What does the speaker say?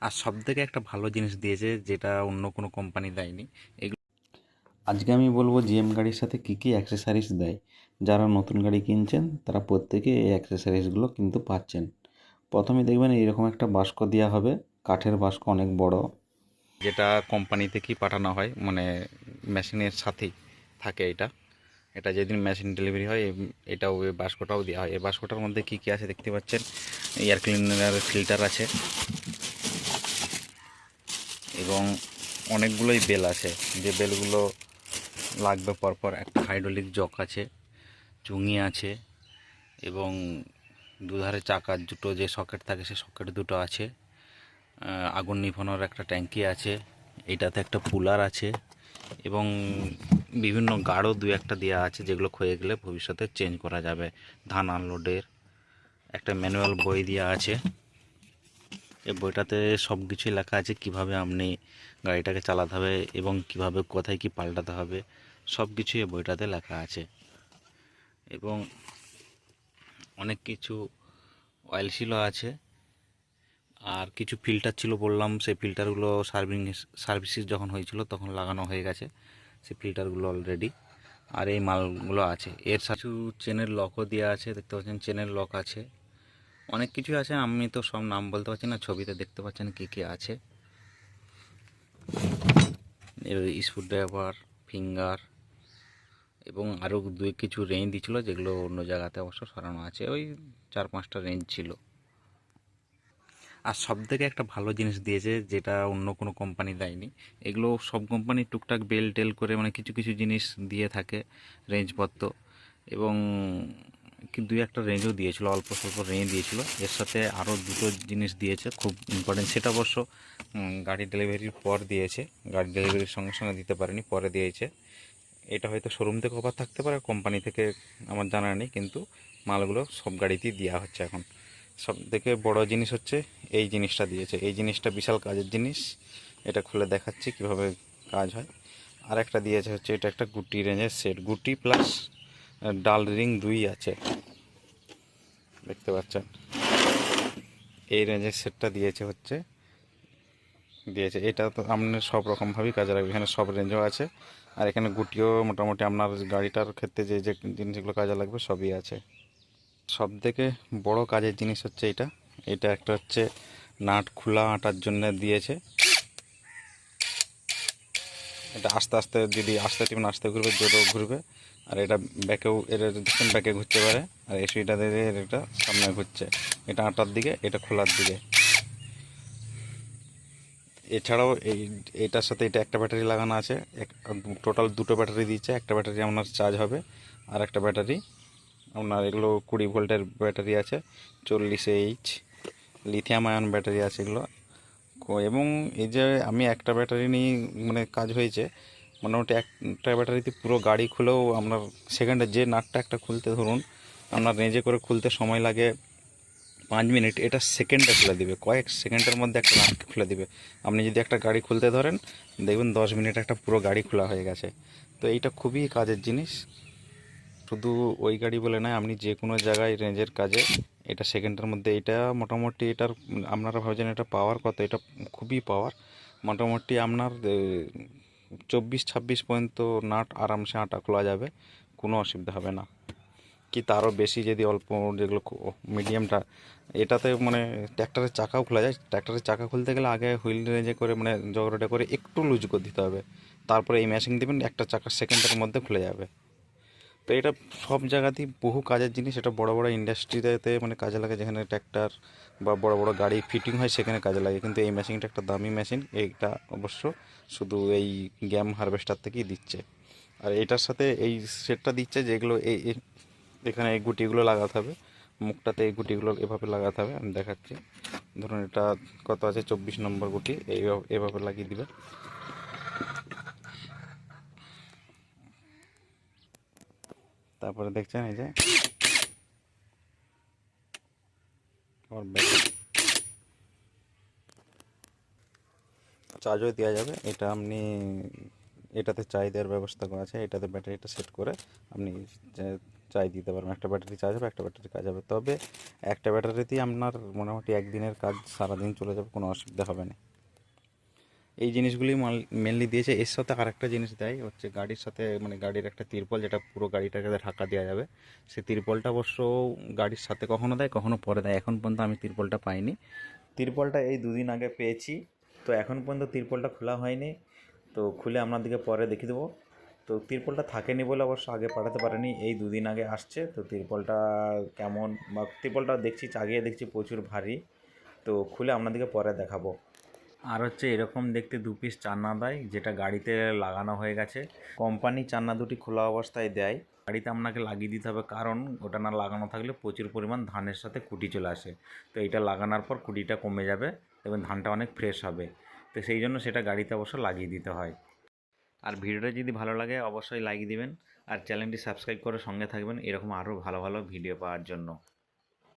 আর সব থেকে একটা ভালো জিনিস দিয়েছে যেটা অন্য কোনো কোম্পানি দেয়নি এগুলো আজকে আমি বলব জিএম গাড়ির সাথে কী কী অ্যাক্সেসারিজ দেয়। যারা নতুন গাড়ি কিনছেন তারা প্রত্যেকে এই অ্যাক্সেসারিজগুলো কিন্তু পাচ্ছেন। প্রথমে দেখবেন এরকম একটা বাস্ক দেওয়া হবে কাঠের বাস্ক অনেক বড়। যেটা কোম্পানি থেকেই পাঠানো হয় মানে মেশিনের সাথেই থাকে এটা। এটা যেদিন মেশিন ডেলিভারি হয় এটাও এই বাস্কটাও দেওয়া হয়। এই বাস্কটার মধ্যে কী কী আছে দেখতে পাচ্ছেন? এয়ার ক্লিনার ফিল্টার আছে। এবং অনেকগুলোই বেল আছে। যে বেলগুলো লাগবে পরপর, একটা হাইড্রোলিক জক আছে, চুঙি আছে এবং দুধারে চাকার দুটো যে সকেট থাকে, সে সকেট দুটো আছে। আগুন নিভানোর একটা ট্যাঙ্কি আছে, এটাতে একটা পুলার আছে এবং বিভিন্ন গাঢ় দু একটা দেওয়া আছে যেগুলো ক্ষয়ে গেলে ভবিষ্যতে চেঞ্জ করা যাবে। ধান আনলোডের একটা ম্যানুয়াল বই দেওয়া আছে। এই বইটাতে সব কিছুই লেখা আছে, কীভাবে আপনি গাড়িটাকে চালাতে হবে এবং কীভাবে কোথায় কি পাল্টাতে হবে সব কিছুই এই বইটাতে লেখা আছে। এবং অনেক কিছু অয়েল সিলও আছে, আর কিছু ফিল্টার ছিল বললাম, সেই ফিল্টারগুলো সার্ভিং সার্ভিসিস যখন হয়েছিল তখন লাগানো হয়ে গেছে, সেই ফিল্টারগুলো অলরেডি আর এই মালগুলো আছে। এর কিছু চেনের লকও দেওয়া আছে, দেখতে পাচ্ছেন চেনের লক আছে। অনেক কিছু আছে, আমি তো সব নাম বলতে পারছি না, ছবিতে দেখতে পাচ্ছেন কী কী আছে। স্ক্রু ড্রাইভার ফিঙ্গার, এবং আরও দুই কিছু রেঞ্জ দিছিল যেগুলো অন্য জায়গাতে অবশ্য সরানো আছে, ওই চার পাঁচটা রেঞ্জ ছিল। আর সব থেকে একটা ভালো জিনিস দিয়েছে, যেটা অন্য কোনো কোম্পানি দেয়নি, এগুলো সব কোম্পানি টুকটাক বেল টেল করে মানে কিছু কিছু জিনিস দিয়ে থাকে রেঞ্জপত্র এবং কি দুই একটা রেঞ্জও দিয়েছিল, অল্প স্বল্প রেঞ্জ দিয়েছিল। এর সাথে আরও দুটো জিনিস দিয়েছে, খুব ইম্পর্টেন্ট সেটা অবশ্য গাড়ি ডেলিভারির পর দিয়েছে। গাড়ি ডেলিভারির সঙ্গে সঙ্গে দিতে পারেনি, পরে দিয়েছে। এটা হয়তো শোরুম থেকে অফার থাকতে পারে কোম্পানি থেকে আমার জানা নেই, কিন্তু মালগুলো সব গাড়িতেই দেওয়া হচ্ছে এখন। সব থেকে বড় জিনিস হচ্ছে, এই জিনিসটা দিয়েছে। এই জিনিসটা বিশাল কাজের জিনিস। এটা খুলে দেখাচ্ছি কীভাবে কাজ হয়। আর একটা দিয়েছে হচ্ছে, এটা একটা গুটি রেঞ্জের সেট গুটি প্লাস ডাল রিং দুই আছে। দেখতে পাচ্ছেন? এই রেঞ্জের সেটটা দিয়েছে হচ্ছে, দিয়েছে। এটা তো আপনার সব রকমভাবেই কাজে লাগবে। এখানে সব রেঞ্জও আছে। আর এখানে গুটিও মোটামুটি আপনার গাড়িটার ক্ষেত্রে যে যে জিনিসগুলো কাজে লাগবে সবই আছে। সব থেকে বড় কাজের জিনিস হচ্ছে এটা। এটা একটা হচ্ছে নাট, খোলা আটার জন্য দিয়েছে। এটা আস্তে আস্তে যদি আস্তে টিপেন আস্তে ঘুরবে, জোরেও ঘুরবে। আর এটা ব্যাকেও, এর দেখুন ব্যাকে ঘুরতে পারে। আর এই সুইটা দিয়ে এটা সামনে ঘুরছে। এটা আটার দিকে, এটা খোলার দিকে। এছাড়াও এই, এটার সাথে এটা একটা ব্যাটারি লাগানো আছে। এক, টোটাল দুটো ব্যাটারি দিচ্ছে। একটা ব্যাটারি আপনার চার্জ হবে। আর একটা ব্যাটারি, আপনার এগুলো কুড়ি ভোল্টের ব্যাটারি আছে। চল্লিশ এইচ, লিথিয়াম আয়ন ব্যাটারি আছে এগুলো। এবং এই যে আমি একটা ব্যাটারি নিয়ে মানে কাজ হয়েছে, মোটামুটি একটা ব্যাটারিতে পুরো গাড়ি খুলেও আপনার সেকেন্ডে যে নাটটা একটা খুলতে ধরুন আপনার রেঞ্জে করে খুলতে সময় লাগে পাঁচ মিনিট, এটা সেকেন্ডে খুলে দিবে, কয়েক সেকেন্ডের মধ্যে একটা নাট খুলে দিবে। আপনি যদি একটা গাড়ি খুলতে ধরেন দেখবেন দশ মিনিট একটা পুরো গাড়ি খোলা হয়ে গেছে। তো এইটা খুবই কাজের জিনিস। শুধু ওই গাড়ি বলে নয়, আপনি যে কোনো জায়গায় রেঞ্জের কাজে এটা সেকেন্ডের মধ্যে এটা মোটামুটি এটার, আপনারা ভাবছেন এটা পাওয়ার কত? এটা খুবই পাওয়ার মোটামুটি আপনার চব্বিশ ছাব্বিশ পর্যন্ত নাট আরামসে আটা খোলা যাবে, কোনো অসুবিধা হবে না। কি তারও বেশি যদি অল্প যেগুলো মিডিয়ামটা এটাতে মানে ট্র্যাক্টরের চাকাও খোলা যায়। ট্র্যাক্টরের চাকা খুলতে গেলে আগে হুইল রেঞ্জে করে মানে জগড়টা করে একটু লুজ করে দিতে হবে। তারপরে এই মেশিন দিবেন, একটা চাকা সেকেন্ডের মধ্যে খুলে যাবে। তো এটা সব জায়গাতেই বহু কাজের জিনিস, এটা বড় বড় ইন্ডাস্ট্রিতে মানে কাজে লাগে, যেখানে ট্র্যাক্টর বা বড় বড় গাড়ি ফিটিং হয় সেখানে কাজে লাগে। কিন্তু এই মেশিনটা একটা দামি মেশিন এইটা অবশ্য শুধু এই গ্যাম হারভেস্টার থেকেই দিচ্ছে। আর এটার সাথে এই সেটটা দিচ্ছে যেগুলো এই এখানে এই গুটিগুলো লাগাতে হবে, মুখটাতে এই গুটিগুলো এভাবে লাগাতে হবে। আমি দেখাচ্ছি। ধরুন এটা কত আছে? চব্বিশ নম্বর গুটি, এইভাবে, এভাবে লাগিয়ে দিবে। তারপরে দেখছেন এই যে চার্জও দেওয়া যাবে। এটা আপনি এটাতে চাই দেওয়ার ব্যবস্থা করা আছে। এটাতে ব্যাটারিটা সেট করে আপনি চার্জ দিতে পারবেন। একটা ব্যাটারি চার্জ হবে, একটা ব্যাটারি কাজ হবে। তবে একটা ব্যাটারিতেই আপনার মোটামুটি একদিনের কাজ সারাদিন চলে যাবে, কোনো অসুবিধা হবে না। এই জিনিসগুলি মেনলি দিয়েছে। এর সাথে আরেকটা জিনিস দেয়, হচ্ছে গাড়ির সাথে মানে গাড়ির একটা তিরপল, যেটা পুরো গাড়িটাকে ঢাকা দেওয়া যাবে সেই তিরপলটা অবশ্য গাড়ির সাথে কখনো দেয়, কখনো পরে দেয়। এখন পর্যন্ত আমি তিরপলটা পাইনি। তিরপলটা এই দুদিন আগে পেয়েছি। তো এখন পর্যন্ত তিরপলটা খোলা হয়নি। তো খুলে আপনাদেরকে পরে দেখিয়ে দেবো। তো তিরপলটা থাকেনি বলে অবশ্য আগে পাঠাতে পারেনি। এই দুদিন আগে আসছে। তো তিরপলটা কেমন, বা তিরপলটা দেখছি, চাগিয়ে দেখছি প্রচুর ভারী। তো খুলে আপনাদেরকে পরে দেখাবো। আর হচ্ছে এরকম দেখতে দু পিস চান্না দেয়, যেটা গাড়িতে লাগানো হয়ে গেছে। কোম্পানি চান্না দুটি খোলা অবস্থায় দেয়। গাড়িতে আপনাকে লাগিয়ে দিতে হবে কারণ ওটা না লাগানো থাকলে প্রচুর পরিমাণ ধানের সাথে কুটি চলে আসে। তো এটা লাগানোর পর কুটিটা কমে যাবে এবং ধানটা অনেক ফ্রেশ হবে। তো সেই জন্য সেটা গাড়িতে অবশ্য লাগিয়ে দিতে হয়। আর ভিডিওটা যদি ভালো লাগে, অবশ্যই লাইক দিবেন। আর চ্যানেলটি সাবস্ক্রাইব করে সঙ্গে থাকবেন। এরকম আরও ভালো ভালো ভিডিও পাওয়ার জন্য।